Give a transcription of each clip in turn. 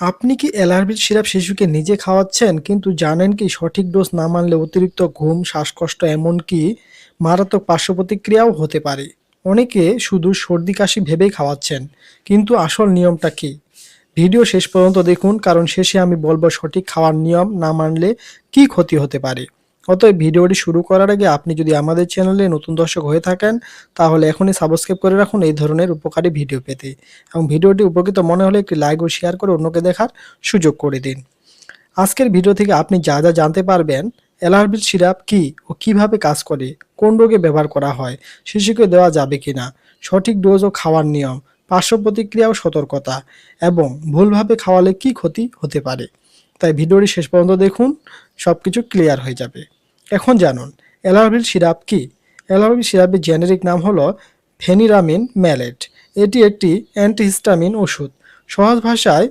আপনি কি অ্যালার্জির সিরাপ শিশুকে নিজে খাওয়াচ্ছেন? কিন্তু জানেন কি সঠিক ডোজ না মানলে অতিরিক্ত ঘুম, শ্বাসকষ্ট এমনকি মারাত্মক পার্শ্ব প্রতিক্রিয়াও হতে পারে। অনেকে শুধু সর্দি কাশি ভেবেই খাওয়াচ্ছেন। কিন্তু আসল নিয়মটা কি? ভিডিও শেষ পর্যন্ত দেখুন, কারণ শেষে আমি বলব সঠিক খাওয়ার নিয়ম না মানলে কি ক্ষতি হতে পারে? অতএব ভিডিওটি শুরু করার আগে আপনি যদি আমাদের চ্যানেলে নতুন দর্শক হয়ে থাকেন, তাহলে এখনই সাবস্ক্রাইব করে রাখুন এই ধরনের উপকারী ভিডিও পেতে। এবং ভিডিওটি উপকৃত মনে হলে একটি লাইক ও শেয়ার করে অন্যকে দেখার সুযোগ করে দিন। আজকের ভিডিও থেকে আপনি যা যা জানতে পারবেন অ্যালার্জির সিরাপ কি ও কীভাবে কাজ করে, কোন রোগে ব্যবহার করা হয় শিশুকে দেওয়া যাবে কিনা, সঠিক ডোজ ও খাওয়ার নিয়ম, পার্শ্ব প্রতিক্রিয়া ও সতর্কতা, এবং ভুলভাবে খাওয়ালে কি ক্ষতি হতে পারে। তাই ভিডিওটি শেষ পর্যন্ত দেখুন সব কিছু ক্লিয়ার হয়ে যাবে। এখন জানুন অ্যালার্জির সিরাপ কি? অ্যালার্জির সিরাপের জেনেরিক নাম হলো ফেনিরামিন ম্যালেট। এটি একটি অ্যান্টিহিস্টামিন ওষুধ। সহজ ভাষায়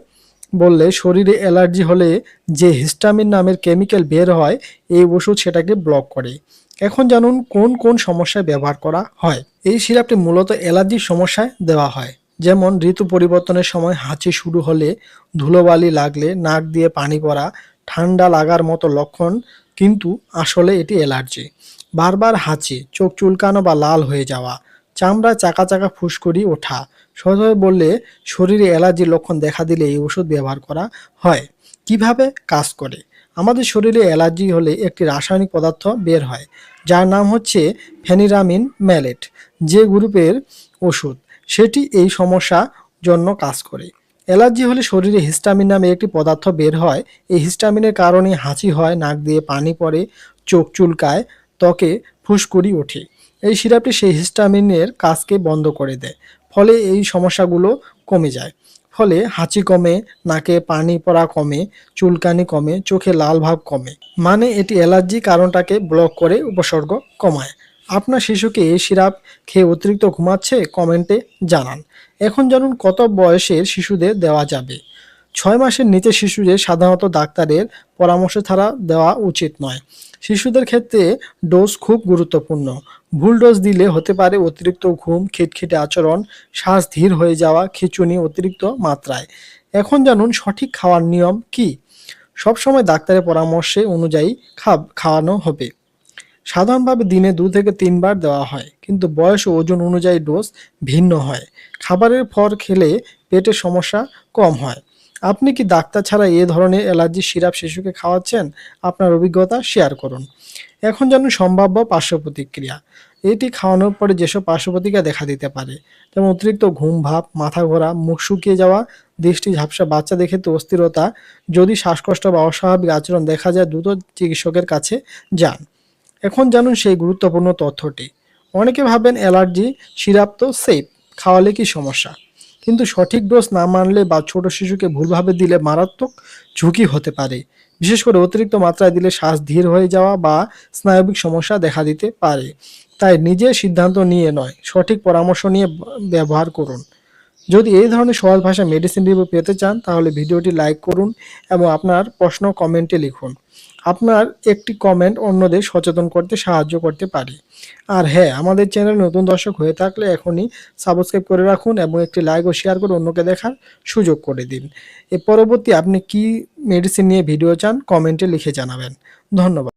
বললে শরীরে অ্যালার্জি হলে যে হিস্টামিন নামের কেমিক্যাল বের হয়, এই ওষুধ সেটাকে ব্লক করে। এখন জানুন কোন কোন সমস্যায় ব্যবহার করা হয়। এই সিরাপটি মূলত অ্যালার্জির সমস্যায় দেওয়া হয়। যেমন ঋতু পরিবর্তনের সময় হাঁচি শুরু হলে ধুলোবালি লাগলে নাক দিয়ে পানি পড়া ঠান্ডা লাগার মতো লক্ষণ, কিন্তু আসলে এটি অ্যালার্জি। বারবার হাঁচি, চোখ চুলকানো বা লাল হয়ে যাওয়া, চামড়া চাকা চাকা ফুসকুড়ি ওঠা সহজভাবে বললে শরীরে অ্যালার্জির লক্ষণ দেখা দিলে এই ওষুধ ব্যবহার করা হয়। কীভাবে? কাজ করে। আমাদের শরীরে অ্যালার্জি হলে একটি রাসায়নিক পদার্থ বের হয়, যার নাম হচ্ছে ফেনিরামিন ম্যালেট, যে গ্রুপের ওষুধ। সেটি এই সমস্যা জন্য কাজ করে। অ্যালার্জি হলে শরীরে হিস্টামিন নামে একটি পদার্থ বের হয়। এই হিস্টামিনের কারণে হাঁচি হয়, নাক দিয়ে পানি পড়ে, চোখ চুলকায়, ত্বকে ফুসকুড়ি ওঠে। এই সিরাপটি সেই হিস্টামিনের কাজকে বন্ধ করে দেয়, ফলে এই সমস্যাগুলো কমে যায়। ফলে হাঁচি কমে, নাকে পানি পড়া কমে, চুলকানি কমে, চোখে লাল ভাব কমে। মানে এটি অ্যালার্জি কারণটাকে ব্লক করে, উপসর্গ কমায়। আপনার শিশুকে সিরাপ খেয়ে অতিরিক্ত ঘুমাচ্ছে, কমেন্টে জানান। এখন জানুন কত বয়সের শিশুদের দেওয়া যাবে। ছয় মাসের নিচে শিশুদের সাধারণত ডাক্তারের পরামর্শ ছাড়া দেওয়া উচিত নয়। শিশুদের ক্ষেত্রে ডোজ খুব গুরুত্বপূর্ণ। ভুল ডোজ দিলে হতে পারে অতিরিক্ত ঘুম, খিটখিটে আচরণ, শ্বাস ধীর হয়ে যাওয়া, খিচুনি অতিরিক্ত মাত্রায়। এখন জানুন সঠিক খাওয়ার নিয়ম কি? সবসময় ডাক্তারের পরামর্শে অনুযায়ী খাওয়ানো হবে। সাধারণভাবে দিনে দু থেকে তিনবার দেওয়া হয়, কিন্তু বয়স ও ওজন অনুযায়ী ডোজ ভিন্ন হয়। খাবারের পর খেলে পেটের সমস্যা কম হয়। আপনি কি ডাক্তার ছাড়া এ ধরনের অ্যালার্জি সিরাপ শিশুকে খাওয়াচ্ছেন? আপনার অভিজ্ঞতা শেয়ার করুন। এখন জানুন সম্ভাব্য পার্শ্ব প্রতিক্রিয়া। এটি খাওয়ানোর পরে যেসব পার্শ্ব প্রতিক্রিয়া দেখা দিতে পারে, যেমন অতিরিক্ত ঘুম ভাব, মাথা ঘোরা, মুখ শুকিয়ে যাওয়া, দৃষ্টি ঝাপসা, বাচ্চা দেখে তো অস্থিরতা, যদি শ্বাসকষ্ট বা অস্বাভাবিক আচরণ দেখা যায়, দ্রুত চিকিৎসকের কাছে যান। এখন জানুন সেই গুরুত্বপূর্ণ তথ্যটি। অনেকে ভাবেন অ্যালার্জি, সিরাপ তো সেফ খাওয়ালে কি সমস্যা? কিন্তু সঠিক ডোজ না মানলে বা ছোট শিশুকে ভুলভাবে দিলে মারাত্মক ঝুঁকি হতে পারে। বিশেষ করে অতিরিক্ত মাত্রায় দিলে শ্বাস ধীর হয়ে যাওয়া বা স্নায়বিক সমস্যা দেখা দিতে পারে। তাই নিজে সিদ্ধান্ত নিয়ে নয়, সঠিক পরামর্শ নিয়ে ব্যবহার করুন। যদি এই ধরনের সহজ ভাষা মেডিসিন রিভিউ পেতে চান, তাহলে ভিডিওটি লাইক করুন এবং আপনার প্রশ্ন কমেন্টে লিখুন। আপনার একটি কমেন্ট অন্যদের সচেতন করতে সাহায্য করতে পারে। আর হ্যাঁ আমাদের চ্যানেল নতুন দর্শক হয়ে থাকলে এখনই সাবস্ক্রাইব করে রাখুন এবং একটি লাইক ও শেয়ার করে অন্যকে দেখার সুযোগ করে দিন। এ পরবর্তী আপনি কি মেডিসিন নিয়ে ভিডিও চান কমেন্টে লিখে জানাবেন। ধন্যবাদ।